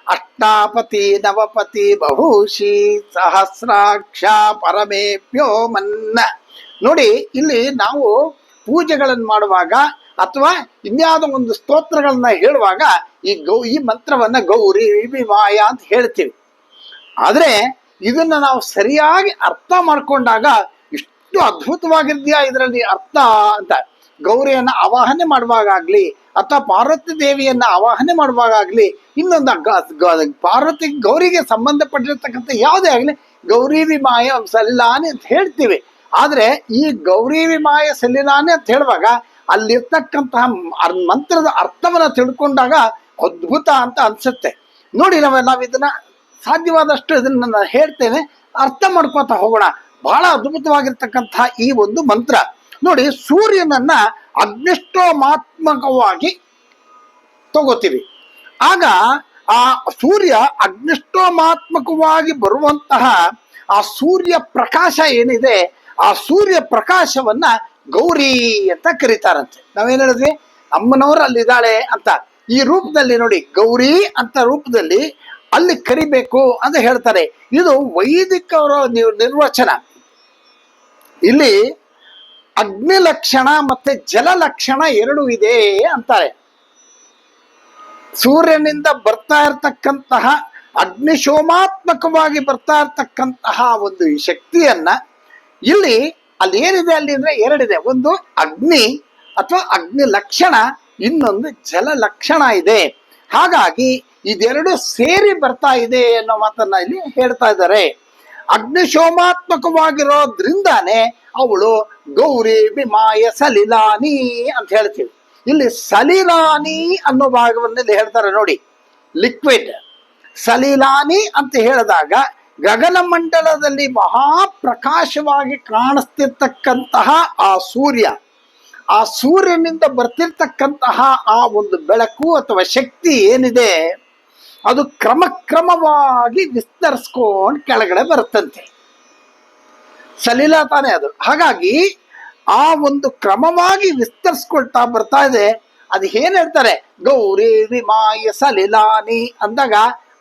ಅಷ್ಟಾಪತಿ ನವಪತಿ ಬಹುಶಿ ಸಹಸ್ರಾಕ್ಷ ಪರಮೇಪ್ಯೋ ಮನ್ನ. ನೋಡಿ, ಇಲ್ಲಿ ನಾವು ಪೂಜೆಗಳನ್ನು ಮಾಡುವಾಗ ಅಥವಾ ಇನ್ಯಾವುದೋ ಒಂದು ಸ್ತೋತ್ರಗಳನ್ನ ಹೇಳುವಾಗ ಈ ಗೌ, ಈ ಮಂತ್ರವನ್ನ ಗೌರಿ ವಿಮಾಯ ಅಂತ ಹೇಳ್ತೀವಿ. ಆದ್ರೆ ಇದನ್ನ ನಾವು ಸರಿಯಾಗಿ ಅರ್ಥ ಮಾಡ್ಕೊಂಡಾಗ ಇಷ್ಟು ಅದ್ಭುತವಾಗಿದೆಯಾ ಇದರಲ್ಲಿ ಅರ್ಥ ಅಂತ. ಗೌರಿಯನ್ನ ಆವಾಹನೆ ಮಾಡುವಾಗಲಿ ಅಥವಾ ಪಾರ್ವತಿ ದೇವಿಯನ್ನ ಆವಾಹನೆ ಮಾಡುವಾಗಲಿ ಇನ್ನೊಂದು ಪಾರ್ವತಿ ಗೌರಿಗೆ ಸಂಬಂಧಪಟ್ಟಿರ್ತಕ್ಕಂಥ ಯಾವುದೇ ಆಗಲಿ ಗೌರಿ ವಿಮಾಯ ಸಲಿಲಾನಿ ಅಂತ ಹೇಳ್ತೀವಿ. ಆದರೆ ಈ ಗೌರಿ ವಿಮಾಯ ಸಲಿಲಾನಿ ಅಂತ ಹೇಳುವಾಗ ಅಲ್ಲಿರ್ತಕ್ಕಂತಹ ಮಂತ್ರದ ಅರ್ಥವನ್ನ ತಿಳ್ಕೊಂಡಾಗ ಅದ್ಭುತ ಅಂತ ಅನ್ಸುತ್ತೆ. ನೋಡಿ ನಾವೆಲ್ಲ ನಾವು ಇದನ್ನ ಸಾಧ್ಯವಾದಷ್ಟು ಇದನ್ನ ನಾನು ಹೇಳ್ತೇನೆ. ಅರ್ಥ ಮಾಡ್ಕೋತಾ ಹೋಗೋಣ. ಬಹಳ ಅದ್ಭುತವಾಗಿರ್ತಕ್ಕಂತಹ ಈ ಒಂದು ಮಂತ್ರ. ನೋಡಿ, ಸೂರ್ಯನನ್ನ ಅಗ್ನಿಷ್ಟೋಮಾತ್ಮಕವಾಗಿ ತಗೋತೀವಿ. ಆಗ ಆ ಸೂರ್ಯ ಅಗ್ನಿಷ್ಟೋಮಾತ್ಮಕವಾಗಿ ಬರುವಂತಹ ಆ ಸೂರ್ಯ ಪ್ರಕಾಶ ಏನಿದೆ, ಆ ಸೂರ್ಯ ಪ್ರಕಾಶವನ್ನ ಗೌರಿ ಅಂತ ಕರೀತಾರಂತೆ. ನಾವೇನ್ ಹೇಳಿದ್ವಿ? ಅಮ್ಮನವರು ಅಲ್ಲಿದ್ದಾಳೆ ಅಂತ. ಈ ರೂಪದಲ್ಲಿ ನೋಡಿ, ಗೌರಿ ಅಂತ ರೂಪದಲ್ಲಿ ಅಲ್ಲಿ ಕರಿಬೇಕು ಅಂತ ಹೇಳ್ತಾರೆ. ಇದು ವೈದಿಕರ ನಿ- ನಿರ್ವಚನ. ಇಲ್ಲಿ ಅಗ್ನಿ ಲಕ್ಷಣ ಮತ್ತೆ ಜಲ ಲಕ್ಷಣ ಎರಡು ಇದೆ ಅಂತಾರೆ. ಸೂರ್ಯನಿಂದ ಬರ್ತಾ ಇರ್ತಕ್ಕಂತಹ ಅಗ್ನಿಶೋಮಾತ್ಮಕವಾಗಿ ಬರ್ತಾ ಇರ್ತಕ್ಕಂತಹ ಒಂದು ಶಕ್ತಿಯನ್ನ ಇಲ್ಲಿ ಅಲ್ಲಿ ಏನಿದೆ ಅಲ್ಲಿ ಅಂದ್ರೆ ಎರಡಿದೆ. ಒಂದು ಅಗ್ನಿ ಅಥವಾ ಅಗ್ನಿ ಲಕ್ಷಣ ಇನ್ನೊಂದು ಜಲ ಲಕ್ಷಣ ಇದೆ. ಹಾಗಾಗಿ ಇದೆರಡು ಸೇರಿ ಬರ್ತಾ ಇದೆ ಅನ್ನೋ ಮಾತನ್ನ ಇಲ್ಲಿ ಹೇಳ್ತಾ ಇದ್ದಾರೆ. ಅಗ್ನಿಶೋಮಾತ್ಮಕವಾಗಿರೋದ್ರಿಂದಾನೆ ಅವಳು ಗೌರಿ ವಿಮಾಯ ಸಲಿಲಾನಿ ಅಂತ ಹೇಳ್ತೀವಿ. ಇಲ್ಲಿ ಸಲಿಲಾನಿ ಅನ್ನೋ ಭಾಗವನ್ನ ಇಲ್ಲಿ ಹೇಳ್ತಾರೆ ನೋಡಿ. ಲಿಕ್ವಿಡ್ ಸಲಿಲಾನಿ ಅಂತ ಹೇಳಿದಾಗ ಗಗನ ಮಂಡಲದಲ್ಲಿ ಮಹಾಪ್ರಕಾಶವಾಗಿ ಕಾಣಿಸ್ತಿರ್ತಕ್ಕಂತಹ ಆ ಸೂರ್ಯ. ಆ ಸೂರ್ಯನಿಂದ ಬರ್ತಿರ್ತಕ್ಕಂತಹ ಆ ಒಂದು ಬೆಳಕು ಅಥವಾ ಶಕ್ತಿ ಏನಿದೆ? ಅದು ಕ್ರಮಕ್ರಮವಾಗಿ ವಿಸ್ತರಿಸ್ಕೊಂಡು ಕೆಳಗಡೆ ಬರುತ್ತಂತೆ. ಸಲಿಲ ತಾನೇ ಅದು. ಹಾಗಾಗಿ ಆ ಒಂದು ಕ್ರಮವಾಗಿ ವಿಸ್ತರಿಸ್ಕೊಳ್ತಾ ಬರ್ತಾ ಇದೆ. ಅದು ಏನ್ ಹೇಳ್ತಾರೆ? ಗೌರಿ ವಿಮಾಯ ಸಲಿಲಾನಿ ಅಂದಾಗ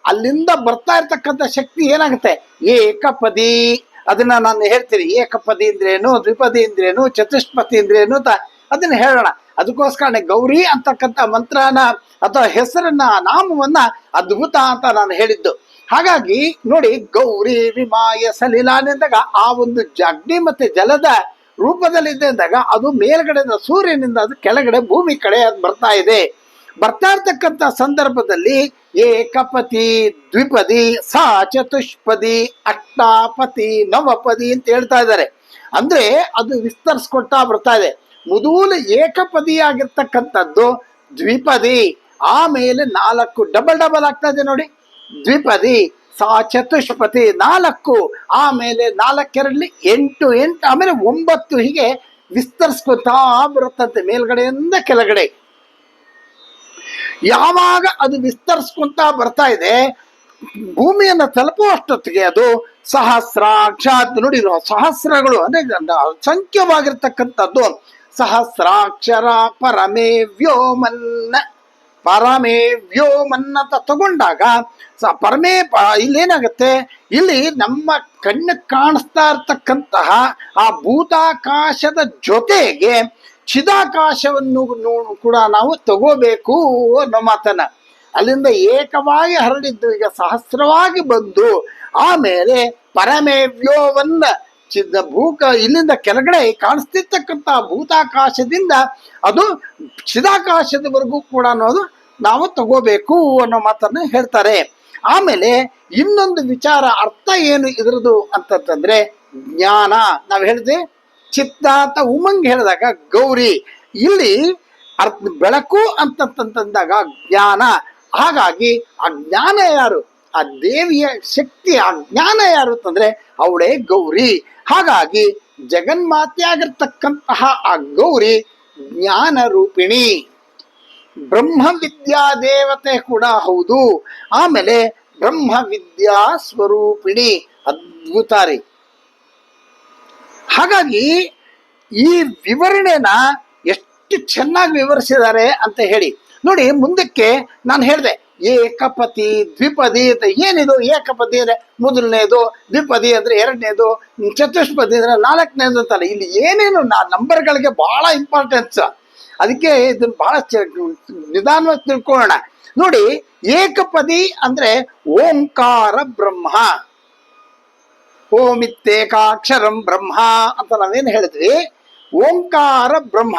ಅಲ್ಲಿಂದ ಬರ್ತಾ ಇರ್ತಕ್ಕಂಥ ಶಕ್ತಿ ಏನಾಗುತ್ತೆ? ಏಕಪದಿ. ಅದನ್ನ ನಾನು ಹೇಳ್ತೀನಿ. ಏಕಪದಿ ಅಂದ್ರೇನು? ದ್ವಿಪದಿ ಅಂದ್ರೇನು? ಚತುಷ್ಪತಿ ಅಂದ್ರೇನು ಅಂತ ಅದನ್ನ ಹೇಳೋಣ. ಅದಕ್ಕೋಸ್ಕರನೇ ಗೌರಿ ಅಂತಕ್ಕಂಥ ಮಂತ್ರನ ಅಥವಾ ಹೆಸರನ್ನ, ನಾಮವನ್ನ ಅದ್ಭುತ ಅಂತ ನಾನು ಹೇಳಿದ್ದು. ಹಾಗಾಗಿ ನೋಡಿ, ಗೌರಿ ವಿಮಾಯ ಸಲೀಲ ಅಂದಾಗ ಆ ಒಂದು ಜಗ್ನಿ ಮತ್ತೆ ಜಲದ ರೂಪದಲ್ಲಿದೆ ಅಂದಾಗ ಅದು ಮೇಲ್ಗಡೆ ಸೂರ್ಯನಿಂದ ಅದು ಕೆಳಗಡೆ ಭೂಮಿ ಕಡೆ ಅದು ಬರ್ತಾ ಇದೆ. ಬರ್ತಾ ಇರ್ತಕ್ಕಂಥ ಸಂದರ್ಭದಲ್ಲಿ ಏಕಪತಿ, ದ್ವಿಪದಿ, ಸಾ ಚತುಷ್ಪದಿ, ಅಷ್ಟಾಪತಿ, ನವಪದಿ ಅಂತ ಹೇಳ್ತಾ ಇದ್ದಾರೆ. ಅಂದ್ರೆ ಅದು ವಿಸ್ತರಿಸ್ಕೊಡ್ತಾ ಬರ್ತಾ ಇದೆ. ಮೊದಲು ಏಕಪದಿಯಾಗಿರ್ತಕ್ಕಂಥದ್ದು ದ್ವಿಪದಿ. ಆಮೇಲೆ ನಾಲ್ಕು ಡಬಲ್ ಡಬಲ್ ಆಗ್ತಾ ಇದೆ ನೋಡಿ. ದ್ವಿಪದಿ, ಸಾ ಚತುಷ್ಪತಿ ನಾಲ್ಕು. ಆಮೇಲೆ ನಾಲ್ಕೆರಡಲಿ ಎಂಟು ಎಂಟು. ಆಮೇಲೆ ಒಂಬತ್ತು ಹೀಗೆ ವಿಸ್ತರಿಸ್ಕೊತಾ ಬರುತ್ತಂತೆ ಮೇಲ್ಗಡೆಯಿಂದ ಕೆಳಗಡೆ. ಯಾವಾಗ ಅದು ವಿಸ್ತರಿಸ್ಕೊಂತ ಬರ್ತಾ ಇದೆ, ಭೂಮಿಯನ್ನು ತಲುಪುವಷ್ಟೊತ್ತಿಗೆ ಅದು ಸಹಸ್ರಾಕ್ಷಾತ್. ನೋಡಿರೋ ನೋಡಿ ಸಹಸ್ರಗಳು, ಅಂದ್ರೆ ಸಂಖ್ಯವಾಗಿರ್ತಕ್ಕಂಥದ್ದು ಸಹಸ್ರಾಕ್ಷರ ಪರಮೇ ವ್ಯೋಮನ್ನ. ಪರಮೇ ವ್ಯೋಮನ್ನ ತಗೊಂಡಾಗ ಸ ಪರಮೇ ಪ ಇಲ್ಲೇನಾಗುತ್ತೆ? ಇಲ್ಲಿ ನಮ್ಮ ಕಣ್ಣು ಕಾಣಿಸ್ತಾ ಇರ್ತಕ್ಕಂತಹ ಆ ಭೂತಾಕಾಶದ ಜೊತೆಗೆ ಚಿದಾಕಾಶವನ್ನು ಕೂಡ ನಾವು ತಗೋಬೇಕು ಅನ್ನೋ ಮಾತನ್ನ. ಅಲ್ಲಿಂದ ಏಕವಾಗಿ ಹರಡಿದ್ದು ಈಗ ಸಹಸ್ರವಾಗಿ ಬಂದು ಆಮೇಲೆ ಪರಮೇವ್ಯೋವನ್ನ ಚಿದ ಭೂಕ ಇಲ್ಲಿಂದ ಕೆಳಗಡೆ ಕಾಣಿಸ್ತಿರ್ತಕ್ಕಂಥ ಭೂತಾಕಾಶದಿಂದ ಅದು ಚಿದಾಕಾಶದವರೆಗೂ ಕೂಡ ಅನ್ನೋದು ನಾವು ತಗೋಬೇಕು ಅನ್ನೋ ಮಾತನ್ನು ಹೇಳ್ತಾರೆ. ಆಮೇಲೆ ಇನ್ನೊಂದು ವಿಚಾರ ಅರ್ಥ ಏನು ಇದರದು ಅಂತಂತಂದ್ರೆ ಜ್ಞಾನ. ನಾವು ಹೇಳಿದ್ವಿ ಚಿತ್ತಾತ ಉಮಂಗ್ ಹೇಳಿದಾಗ ಗೌರಿ. ಇಲ್ಲಿ ಅರ್ಥ ಬೆಳಕು ಅಂತಂತಂದಾಗ ಜ್ಞಾನ. ಹಾಗಾಗಿ ಆ ಜ್ಞಾನ ಯಾರು? ಆ ದೇವಿಯ ಶಕ್ತಿ, ಆ ಜ್ಞಾನ ಯಾರು ಅಂತಂದ್ರೆ ಅವಳೇ ಗೌರಿ. ಹಾಗಾಗಿ ಜಗನ್ಮಾತೆಯಾಗಿರ್ತಕ್ಕಂತಹ ಆ ಗೌರಿ ಜ್ಞಾನ ರೂಪಿಣಿ. ಬ್ರಹ್ಮವಿದ್ಯಾ ದೇವತೆ ಕೂಡ ಹೌದು. ಆಮೇಲೆ ಬ್ರಹ್ಮವಿದ್ಯಾ ಸ್ವರೂಪಿಣಿ. ಅದ್ಭುತ ರೀ. ಹಾಗಾಗಿ ಈ ವಿವರಣೆನ ಎಷ್ಟು ಚೆನ್ನಾಗಿ ವಿವರಿಸಿದ್ದಾರೆ ಅಂತ ಹೇಳಿ. ನೋಡಿ, ಮುಂದಕ್ಕೆ ನಾನು ಹೇಳಿದೆ ಏಕಪತಿ, ದ್ವಿಪದಿ ಅಂತ ಏನಿದು? ಏಕಪತಿ ಅಂದ್ರೆ ಮೊದಲನೇದು, ದ್ವಿಪದಿ ಅಂದ್ರೆ ಎರಡನೇದು, ಚತುಷ್ಪದಿ ಅಂದ್ರೆ ನಾಲ್ಕನೇದು ಅಂತಾರೆ ಇಲ್ಲಿ ಏನೇನು ನಾ ನಂಬರ್ಗಳಿಗೆ ಬಹಳ ಇಂಪಾರ್ಟೆನ್ಸ್ ಅದಕ್ಕೆ ಇದನ್ನ ಬಹಳ ನಿಧಾನವಾಗಿ ತಿಳ್ಕೊಳ್ಳೋಣ. ನೋಡಿ, ಏಕಪದಿ ಅಂದ್ರೆ ಓಂಕಾರ ಬ್ರಹ್ಮ. ಓಮಿತ್ತೇಕಾಕ್ಷರಂ ಬ್ರಹ್ಮ ಅಂತ ನಾವೇನು ಹೇಳಿದ್ವಿ? ಓಂಕಾರ ಬ್ರಹ್ಮ.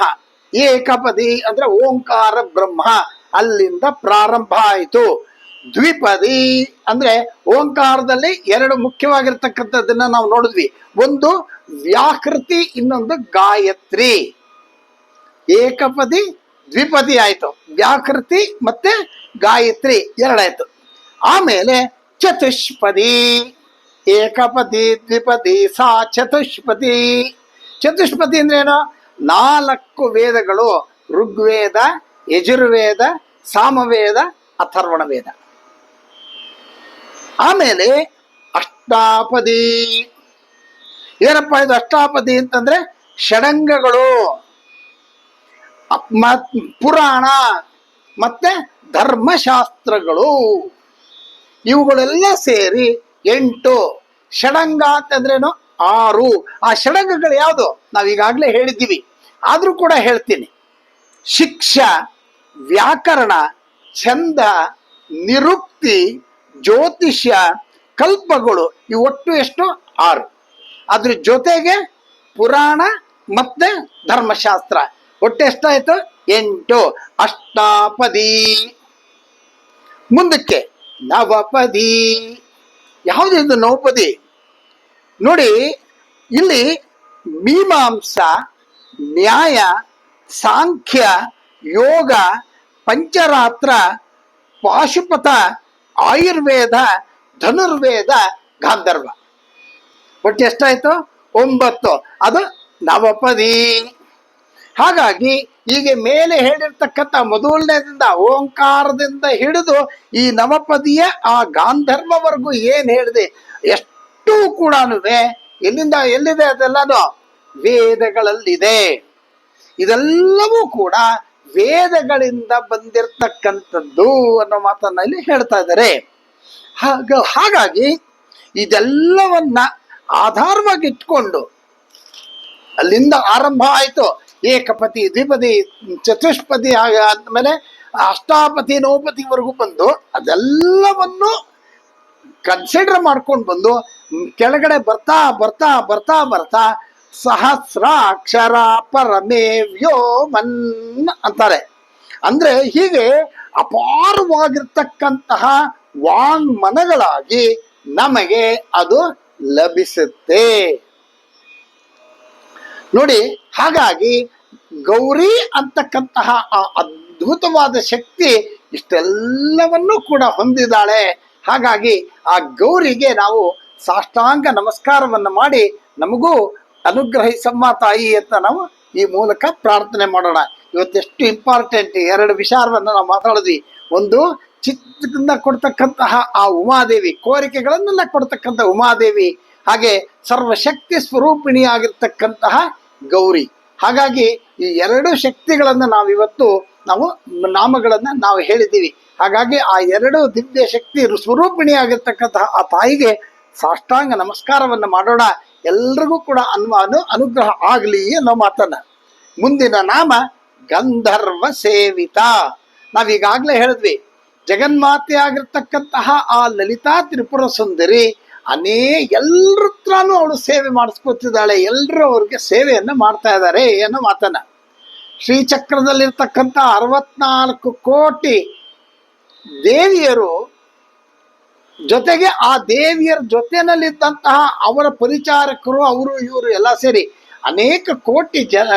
ಏಕಪದಿ ಅಂದ್ರೆ ಓಂಕಾರ ಬ್ರಹ್ಮ. ಅಲ್ಲಿಂದ ಪ್ರಾರಂಭ ಆಯಿತು. ದ್ವಿಪದಿ ಅಂದ್ರೆ ಓಂಕಾರದಲ್ಲಿ ಎರಡು ಮುಖ್ಯವಾಗಿರ್ತಕ್ಕಂಥದ್ದನ್ನ ನಾವು ನೋಡಿದ್ವಿ. ಒಂದು ವ್ಯಾಕೃತಿ, ಇನ್ನೊಂದು ಗಾಯತ್ರಿ. ಏಕಪದಿ, ದ್ವಿಪದಿ ಆಯಿತು. ವ್ಯಾಕೃತಿ ಮತ್ತೆ ಗಾಯತ್ರಿ ಎರಡಾಯ್ತು. ಆಮೇಲೆ ಚತುಷ್ಪದಿ. ಏಕಪದಿ, ದ್ವಿಪದಿ, ಸಾ ಚತುಷ್ಪದಿ. ಚತುಷ್ಪದಿ ಅಂದ್ರೆ ಏನು? ನಾಲ್ಕು ವೇದಗಳು, ಋಗ್ವೇದ ಯಜುರ್ವೇದ, ಸಾಮವೇದ ಅಥರ್ವಣ ವೇದ ಆಮೇಲೆ ಅಷ್ಟಾಪದಿ. ಏನಪ್ಪ ಇದು ಅಷ್ಟಾಪದಿ ಅಂತಂದ್ರೆ ಷಡಂಗಗಳು. ಪುರಾಣ ಮತ್ತೆ ಧರ್ಮಶಾಸ್ತ್ರಗಳು. ಇವುಗಳೆಲ್ಲ ಸೇರಿ ಎಂಟು. ಷಡಂಗ ಅಂತಂದ್ರೇನು? ಆರು. ಆ ಷಡಂಗಗಳು ಯಾವುದು? ನಾವು ಈಗಾಗಲೇ ಹೇಳಿದ್ದೀವಿ. ಆದರೂ ಕೂಡ ಹೇಳ್ತೀನಿ. ಶಿಕ್ಷಾ. ವ್ಯಾಕರಣ, ಛಂದ, ನಿರುಕ್ತಿ, ಜ್ಯೋತಿಷ್ಯ, ಕಲ್ಪಗಳು ಇವು ಒಟ್ಟು ಎಷ್ಟು? ಆರು. ಅದ್ರ ಜೊತೆಗೆ ಪುರಾಣ ಮತ್ತೆ ಧರ್ಮಶಾಸ್ತ್ರ. ಒಟ್ಟು ಎಷ್ಟಾಯ್ತು? ಎಂಟು. ಅಷ್ಟಾಪದಿ. ಮುಂದಕ್ಕೆ ನವಪದಿ. ಯಾವುದಿದು ನವಪದಿ? ನೋಡಿ, ಇಲ್ಲಿ ಮೀಮಾಂಸ, ನ್ಯಾಯ, ಸಾಂಖ್ಯ ಯೋಗ, ಪಂಚರಾತ್ರ, ಪಾಶುಪತ, ಆಯುರ್ವೇದ, ಧನುರ್ವೇದ, ಗಾಂಧರ್ವ. ಒಟ್ಟು ಎಷ್ಟಾಯ್ತು? ಒಂಬತ್ತು. ಅದು ನವಪದಿ. ಹಾಗಾಗಿ ಈಗ ಮೇಲೆ ಹೇಳಿರ್ತಕ್ಕಂಥ ಮೊದಲನೇದಿಂದ ಓಂಕಾರದಿಂದ ಹಿಡಿದು ಈ ನವಪದಿಯ ಆ ಗಾಂಧರ್ಮವರೆಗೂ ಏನು ಹೇಳಿದೆ? ಎಷ್ಟು ಕೂಡ ಎಲ್ಲಿಂದ ಎಲ್ಲಿದೆ ಅದೆಲ್ಲನೂ ವೇದಗಳಲ್ಲಿದೆ. ಇದೆಲ್ಲವೂ ಕೂಡ ವೇದಗಳಿಂದ ಬಂದಿರತಕ್ಕಂಥದ್ದು ಅನ್ನೋ ಮಾತನ್ನ ಇಲ್ಲಿ ಹೇಳ್ತಾ ಇದ್ದಾರೆ. ಹಾಗ, ಹಾಗಾಗಿ ಇದೆಲ್ಲವನ್ನ ಆಧಾರವಾಗಿ ಇಟ್ಕೊಂಡು ಅಲ್ಲಿಂದ ಆರಂಭ ಆಯಿತು. ಏಕಪತಿ, ದ್ವಿಪದಿ ಚತುಷ್ಪತಿ ಆಗ ಅಂದಮೇಲೆ ಅಷ್ಟಾಪತಿ ನವಪತಿವರೆಗೂ ಬಂದು ಅದೆಲ್ಲವನ್ನು ಕನ್ಸಿಡರ್ ಮಾಡ್ಕೊಂಡು ಬಂದು ಕೆಳಗಡೆ ಬರ್ತಾ ಬರ್ತಾ ಬರ್ತಾ ಬರ್ತಾ ಸಹಸ್ರಾಕ್ಷರ ಪರಮೇ ವ್ಯೋಮನ್ ಅಂತಾರೆ. ಅಂದ್ರೆ ಹೀಗೆ ಅಪಾರವಾಗಿರ್ತಕ್ಕಂತಹ ವಾಂಗ್ಮನಗಳಾಗಿ ನಮಗೆ ಅದು ಲಭಿಸುತ್ತೆ. ನೋಡಿ, ಹಾಗಾಗಿ ಗೌರಿ ಅಂತಕ್ಕಂತಹ ಆ ಅದ್ಭುತವಾದ ಶಕ್ತಿ ಇಷ್ಟೆಲ್ಲವನ್ನೂ ಕೂಡ ಹೊಂದಿದ್ದಾಳೆ. ಹಾಗಾಗಿ ಆ ಗೌರಿಗೆ ನಾವು ಸಾಷ್ಟಾಂಗ ನಮಸ್ಕಾರವನ್ನು ಮಾಡಿ ನಮಗೂ ಅನುಗ್ರಹಿಸಮ್ಮ ತಾಯಿ ಅಂತ ನಾವು ಈ ಮೂಲಕ ಪ್ರಾರ್ಥನೆ ಮಾಡೋಣ. ಇವತ್ತೆಷ್ಟು ಇಂಪಾರ್ಟೆಂಟ್ ಎರಡು ವಿಚಾರವನ್ನು ನಾವು ಮಾತಾಡಿದ್ವಿ. ಒಂದು ಚಿತ್ತದಿಂದ ಕೊಡ್ತಕ್ಕಂತಹ ಆ ಉಮಾದೇವಿ, ಕೋರಿಕೆಗಳನ್ನೆಲ್ಲ ಕೊಡ್ತಕ್ಕಂಥ ಉಮಾದೇವಿ, ಹಾಗೆ ಸರ್ವಶಕ್ತಿ ಸ್ವರೂಪಿಣಿಯಾಗಿರ್ತಕ್ಕಂತಹ ಗೌರಿ. ಹಾಗಾಗಿ ಈ ಎರಡು ಶಕ್ತಿಗಳನ್ನು ನಾವಿವತ್ತು ನಾವು ನಾಮಗಳನ್ನು ನಾವು ಹೇಳಿದ್ದೀವಿ. ಹಾಗಾಗಿ ಆ ಎರಡು ದಿವ್ಯ ಶಕ್ತಿ ಸ್ವರೂಪಿಣಿಯಾಗಿರ್ತಕ್ಕಂತಹ ಆ ತಾಯಿಗೆ ಸಾಷ್ಟಾಂಗ ನಮಸ್ಕಾರವನ್ನು ಮಾಡೋಣ. ಎಲ್ರಿಗೂ ಕೂಡ ಅನು ಅನು ಅನುಗ್ರಹ ಆಗಲಿ ಅನ್ನೋ ಮಾತನ್ನ. ಮುಂದಿನ ನಾಮ ಗಂಧರ್ವ ಸೇವಿತ. ನಾವೀಗಾಗಲೇ ಹೇಳಿದ್ವಿ, ಜಗನ್ಮಾತೆ ಆಗಿರ್ತಕ್ಕಂತಹ ಆ ಲಲಿತಾ ತ್ರಿಪುರ ಸುಂದರಿ ಅನೇ ಎಲ್ರ ಹತ್ರನೂ ಅವಳು ಸೇವೆ ಮಾಡಿಸ್ಕೊತಿದ್ದಾಳೆ ಎಲ್ಲರೂ ಅವ್ರಿಗೆ ಸೇವೆಯನ್ನು ಮಾಡ್ತಾ ಇದ್ದಾರೆ ಅನ್ನೋ ಮಾತನ್ನ. ಶ್ರೀಚಕ್ರದಲ್ಲಿರ್ತಕ್ಕಂಥ ಅರವತ್ನಾಲ್ಕು ಕೋಟಿ ದೇವಿಯರು ಜೊತೆಗೆ ಆ ದೇವಿಯರ ಜೊತೆನಲ್ಲಿದ್ದಂತಹ ಅವರ ಪರಿಚಾರಕರು, ಅವರು ಇವರು ಎಲ್ಲ ಸೇರಿ ಅನೇಕ ಕೋಟಿ ಜನ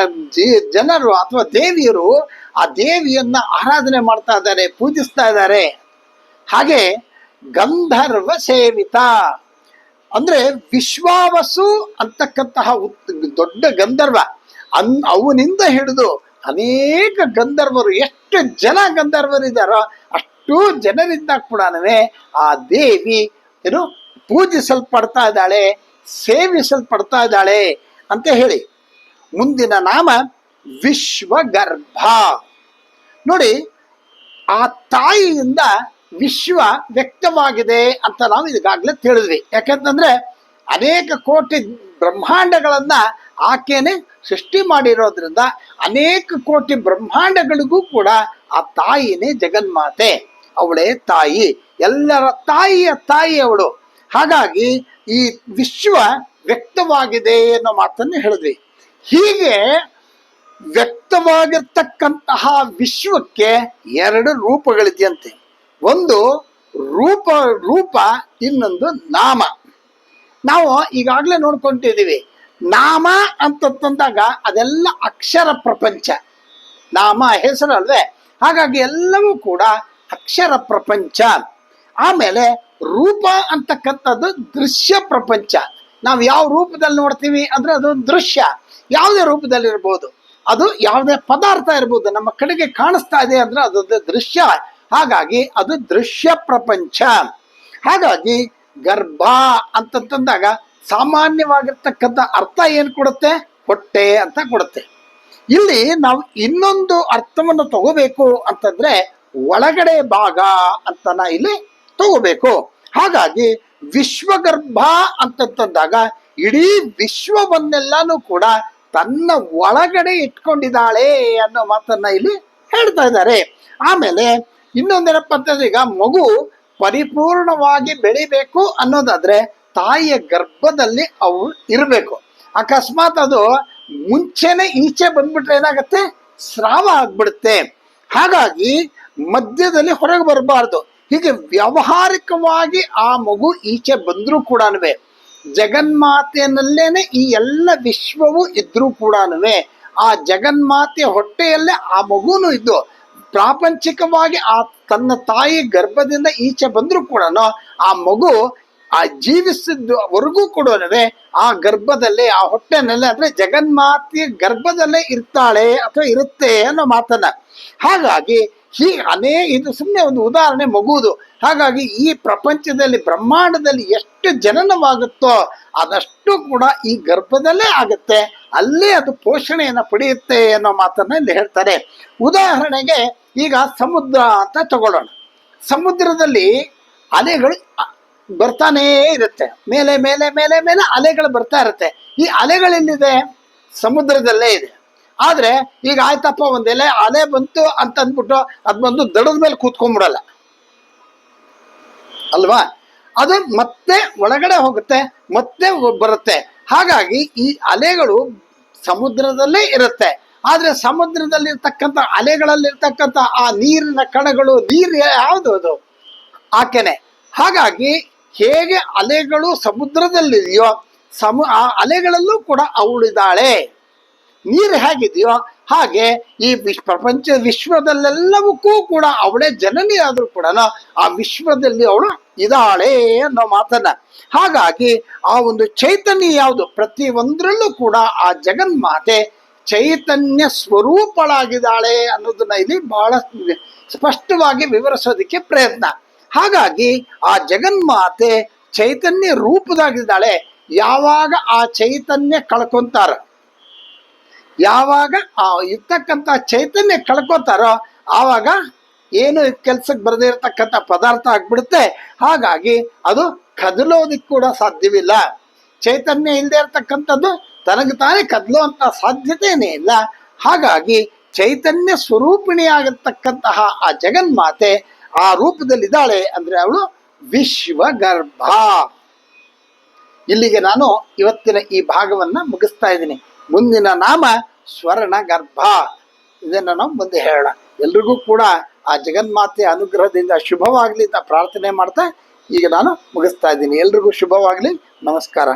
ಜನರು ಅಥವಾ ದೇವಿಯರು ಆ ದೇವಿಯನ್ನ ಆರಾಧನೆ ಮಾಡ್ತಾ ಇದ್ದಾರೆ, ಪೂಜಿಸ್ತಾ ಇದ್ದಾರೆ. ಹಾಗೆ ಗಂಧರ್ವ ಸೇವಿತ. ಅಂದ್ರೆ ವಿಶ್ವಾವಸು ಅಂತಕ್ಕಂತಹ ದೊಡ್ಡ ಗಂಧರ್ವ. ಅನ್, ಅವನಿಂದ ಹಿಡಿದು ಅನೇಕ ಗಂಧರ್ವರು, ಎಷ್ಟು ಜನ ಗಂಧರ್ವರಿದ್ದಾರೋ ಅಷ್ಟು ಜನರಿಂದ ಕೂಡ ಆ ದೇವಿ ಏನು ಪೂಜಿಸಲ್ಪಡ್ತಾ ಇದ್ದಾಳೆ, ಸೇವಿಸಲ್ಪಡ್ತಾ ಇದ್ದಾಳೆ ಅಂತ ಹೇಳಿ. ಮುಂದಿನ ನಾಮ ವಿಶ್ವಗರ್ಭ. ನೋಡಿ, ಆ ತಾಯಿಯಿಂದ ವಿಶ್ವ ವ್ಯಕ್ತವಾಗಿದೆ ಅಂತ ನಾವು ಈಗಾಗಲೇ ತಿಳಿದ್ವಿ. ಯಾಕಂತಂದ್ರೆ ಅನೇಕ ಕೋಟಿ ಬ್ರಹ್ಮಾಂಡಗಳನ್ನ ಆಕೆನೆ ಸೃಷ್ಟಿ ಮಾಡಿರೋದ್ರಿಂದ ಅನೇಕ ಕೋಟಿ ಬ್ರಹ್ಮಾಂಡಗಳಿಗೂ ಕೂಡ ಆ ತಾಯಿನೇ ಜಗನ್ಮಾತೆ. ಅವಳೇ ತಾಯಿ. ಎಲ್ಲರ ತಾಯಿಯ ತಾಯಿ ಅವಳು. ಹಾಗಾಗಿ ಈ ವಿಶ್ವ ವ್ಯಕ್ತವಾಗಿದೆ ಅನ್ನೋ ಮಾತನ್ನು ಹೇಳಿದ್ವಿ. ಹೀಗೆ ವ್ಯಕ್ತವಾಗಿರ್ತಕ್ಕಂತಹ ವಿಶ್ವಕ್ಕೆ ಎರಡು ರೂಪಗಳಿದೆಯಂತೆ. ಒಂದು ರೂಪ ರೂಪ, ಇನ್ನೊಂದು ನಾಮ. ನಾವು ಈಗಾಗಲೇ ನೋಡ್ಕೊಂತಿದ್ದೀವಿ. ನಾಮ ಅಂತ ತಂದಾಗ ಅದೆಲ್ಲ ಅಕ್ಷರ ಪ್ರಪಂಚ. ನಾಮ ಹೆಸರು ಅಲ್ವೇ. ಹಾಗಾಗಿ ಎಲ್ಲವೂ ಕೂಡ ಅಕ್ಷರ ಪ್ರಪಂಚ. ಆಮೇಲೆ ರೂಪ ಅಂತಕ್ಕಂಥದ್ದು ದೃಶ್ಯ ಪ್ರಪಂಚ. ನಾವು ಯಾವ ರೂಪದಲ್ಲಿ ನೋಡ್ತೀವಿ ಅಂದ್ರೆ ಅದು ದೃಶ್ಯ. ಯಾವುದೇ ರೂಪದಲ್ಲಿ ಇರ್ಬೋದು ಅದು ಯಾವುದೇ ಪದಾರ್ಥ ಇರ್ಬೋದು. ನಮ್ಮ ಕಡೆಗೆ ಕಾಣಿಸ್ತಾ ಇದೆ ಅಂದ್ರೆ ಅದೊಂದು ದೃಶ್ಯ. ಹಾಗಾಗಿ ಅದು ದೃಶ್ಯ ಪ್ರಪಂಚ. ಹಾಗಾಗಿ ಗರ್ಭ ಅಂತಂದಾಗ ಸಾಮಾನ್ಯವಾಗಿರ್ತಕ್ಕಂಥ ಅರ್ಥ ಏನು ಕೊಡುತ್ತೆ? ಹೊಟ್ಟೆ ಅಂತ ಕೊಡುತ್ತೆ. ಇಲ್ಲಿ ನಾವು ಇನ್ನೊಂದು ಅರ್ಥವನ್ನು ತಗೋಬೇಕು ಅಂತಂದ್ರೆ ಒಳಗಡೆ ಭಾಗ ಅಂತ ನಾ ಇಲ್ಲಿ ತಗೋಬೇಕು. ಹಾಗಾಗಿ ವಿಶ್ವಗರ್ಭ ಅಂತಂದಾಗ ಇಡೀ ವಿಶ್ವವನ್ನೆಲ್ಲಾನು ಕೂಡ ತನ್ನ ಒಳಗಡೆ ಇಟ್ಕೊಂಡಿದ್ದಾಳೆ ಅನ್ನೋ ಮಾತನ್ನ ಇಲ್ಲಿ ಹೇಳ್ತಾ ಇದ್ದಾರೆ. ಆಮೇಲೆ ಇನ್ನೊಂದೇನಪ್ಪ ಅಂತಂದ್ರೆ ಈಗ ಮಗು ಪರಿಪೂರ್ಣವಾಗಿ ಬೆಳಿಬೇಕು ಅನ್ನೋದಾದ್ರೆ ತಾಯಿಯ ಗರ್ಭದಲ್ಲಿ ಅವು ಇರಬೇಕು. ಅಕಸ್ಮಾತ್ ಅದು ಮುಂಚೆನೆ ಈಚೆ ಬಂದ್ಬಿಟ್ರೆ ಏನಾಗತ್ತೆ? ಸ್ರಾವ ಆಗ್ಬಿಡುತ್ತೆ. ಹಾಗಾಗಿ ಮಧ್ಯದಲ್ಲಿ ಹೊರಗೆ ಬರಬಾರ್ದು. ಹೀಗೆ ವ್ಯಾವಹಾರಿಕವಾಗಿ ಆ ಮಗು ಈಚೆ ಬಂದರೂ ಕೂಡ ಜಗನ್ಮಾತೆಯಲ್ಲೇನೆ ಈ ಎಲ್ಲ ವಿಶ್ವವೂ ಇದ್ರೂ ಕೂಡ ಆ ಜಗನ್ಮಾತೆಯ ಹೊಟ್ಟೆಯಲ್ಲೇ ಆ ಮಗುನು ಇದ್ದು, ಪ್ರಾಪಂಚಿಕವಾಗಿ ಆ ತನ್ನ ತಾಯಿ ಗರ್ಭದಿಂದ ಈಚೆ ಬಂದರೂ ಕೂಡ ಆ ಮಗು ಆ ಜೀವಿಸಿದ್ದವರೆಗೂ ಕೂಡ ಆ ಗರ್ಭದಲ್ಲೇ, ಆ ಹೊಟ್ಟೆನಲ್ಲಿ, ಅಂದ್ರೆ ಜಗನ್ಮಾತೆಯ ಗರ್ಭದಲ್ಲೇ ಇರ್ತಾಳೆ ಅಥವಾ ಇರುತ್ತೆ ಅನ್ನೋ ಮಾತನ್ನ. ಹಾಗಾಗಿ ಹೀಗೆ ಅನೇ ಇದು ಸುಮ್ಮನೆ ಒಂದು ಉದಾಹರಣೆ ಮಗುವುದು ಹಾಗಾಗಿ ಈ ಪ್ರಪಂಚದಲ್ಲಿ, ಬ್ರಹ್ಮಾಂಡದಲ್ಲಿ ಎಷ್ಟು ಜನನವಾಗುತ್ತೋ ಅದಷ್ಟು ಕೂಡ ಈ ಗರ್ಭದಲ್ಲೇ ಆಗುತ್ತೆ. ಅಲ್ಲೇ ಅದು ಪೋಷಣೆಯನ್ನು ಪಡೆಯುತ್ತೆ ಅನ್ನೋ ಮಾತನ್ನ ಇಲ್ಲಿ ಹೇಳ್ತಾರೆ. ಉದಾಹರಣೆಗೆ ಈಗ ಸಮುದ್ರ ಅಂತ ತಗೊಳ್ಳೋಣ. ಸಮುದ್ರದಲ್ಲಿ ಅಲೆಗಳು ಬರ್ತಾನೇ ಇರುತ್ತೆ. ಮೇಲೆ ಮೇಲೆ ಮೇಲೆ ಮೇಲೆ ಅಲೆಗಳು ಬರ್ತಾ ಇರುತ್ತೆ. ಈ ಅಲೆಗಳೆಲ್ಲಿದೆ? ಸಮುದ್ರದಲ್ಲೇ ಇದೆ. ಆದ್ರೆ ಈಗ ಆಯ್ತಪ್ಪ, ಒಂದ್ ಎಲೆ ಅಲೆ ಬಂತು ಅಂತ ಅಂದ್ಬಿಟ್ಟು ಅದ್ ಬಂದು ದಡದ ಮೇಲೆ ಕೂತ್ಕೊಂಡ್ಬಿಡಲ್ಲ. ಅಲ್ವಾ? ಅದು ಮತ್ತೆ ಒಳಗಡೆ ಹೋಗುತ್ತೆ, ಮತ್ತೆ ಬರುತ್ತೆ. ಹಾಗಾಗಿ ಈ ಅಲೆಗಳು ಸಮುದ್ರದಲ್ಲೇ ಇರುತ್ತೆ. ಆದ್ರೆ ಸಮುದ್ರದಲ್ಲಿರ್ತಕ್ಕಂಥ ಅಲೆಗಳಲ್ಲಿರ್ತಕ್ಕಂಥ ಆ ನೀರಿನ ಕಣಗಳು, ನೀರು ಯಾವುದು ಅದು? ಆಕೆನೆ. ಹಾಗಾಗಿ ಹೇಗೆ ಅಲೆಗಳು ಸಮುದ್ರದಲ್ಲಿದೆಯೋ, ಸಮ ಆ ಅಲೆಗಳಲ್ಲೂ ಕೂಡ ಅವಳಿದ್ದಾಳೆ. ನೀರು ಹೇಗಿದೆಯೋ ಹಾಗೆ ಈ ವಿಶ್ ಪ್ರಪಂಚ ವಿಶ್ವದಲ್ಲೆಲ್ಲವಕ್ಕೂ ಕೂಡ ಅವಳೇ ಜನನಿ ಆದರೂ ಕೂಡ ಆ ವಿಶ್ವದಲ್ಲಿ ಅವಳು ಇದಾಳೆ ಅನ್ನೋ ಮಾತನ್ನ. ಹಾಗಾಗಿ ಆ ಒಂದು ಚೈತನ್ಯ ಯಾವುದು? ಪ್ರತಿ ಒಂದರಲ್ಲೂ ಕೂಡ ಆ ಜಗನ್ಮಾತೆ ಚೈತನ್ಯ ಸ್ವರೂಪಳಾಗಿದ್ದಾಳೆ ಅನ್ನೋದನ್ನ ಇಲ್ಲಿ ಬಹಳ ಸ್ಪಷ್ಟವಾಗಿ ವಿವರಿಸೋದಕ್ಕೆ ಪ್ರಯತ್ನ. ಹಾಗಾಗಿ ಆ ಜಗನ್ಮಾತೆ ಚೈತನ್ಯ ರೂಪದಾಗಿದ್ದಾಳೆ. ಯಾವಾಗ ಆ ಚೈತನ್ಯ ಕಳ್ಕೊಂತಾರ? ಯಾವಾಗ ಆ ಇರ್ತಕ್ಕಂಥ ಚೈತನ್ಯ ಕಳ್ಕೊತಾರೋ ಆವಾಗ ಏನು ಕೆಲ್ಸಕ್ಕೆ ಬರದೇ ಇರತಕ್ಕಂಥ ಪದಾರ್ಥ ಆಗ್ಬಿಡುತ್ತೆ. ಹಾಗಾಗಿ ಅದು ಕದಲೋದಿಕ್ ಕೂಡ ಸಾಧ್ಯವಿಲ್ಲ. ಚೈತನ್ಯ ಇಲ್ಲದೆ ಇರತಕ್ಕಂಥದ್ದು ತನಗೆ ತಾನೇ ಕದಲುವಂತ ಸಾಧ್ಯತೆಯೇ ಇಲ್ಲ. ಹಾಗಾಗಿ ಚೈತನ್ಯ ಸ್ವರೂಪಿಣಿಯಾಗಿರ್ತಕ್ಕಂತಹ ಆ ಜಗನ್ಮಾತೆ ಆ ರೂಪದಲ್ಲಿದ್ದಾಳೆ ಅಂದ್ರೆ ಅವಳು ವಿಶ್ವಗರ್ಭ. ಇಲ್ಲಿಗೆ ನಾನು ಇವತ್ತಿನ ಈ ಭಾಗವನ್ನ ಮುಗಿಸ್ತಾ ಇದ್ದೀನಿ. ಮುಂದಿನ ನಾಮ ಸ್ವರ್ಣ ಗರ್ಭ ಇದನ್ನ ನಾವು ಮುಂದೆ ಹೇಳೋಣ. ಎಲ್ರಿಗೂ ಕೂಡ ಆ ಜಗನ್ಮಾತೆಯ ಅನುಗ್ರಹದಿಂದ ಶುಭವಾಗ್ಲಿ ಅಂತ ಪ್ರಾರ್ಥನೆ ಮಾಡ್ತಾ ಈಗ ನಾನು ಮುಗಿಸ್ತಾ ಇದ್ದೀನಿ. ಎಲ್ರಿಗೂ ಶುಭವಾಗ್ಲಿ. ನಮಸ್ಕಾರ.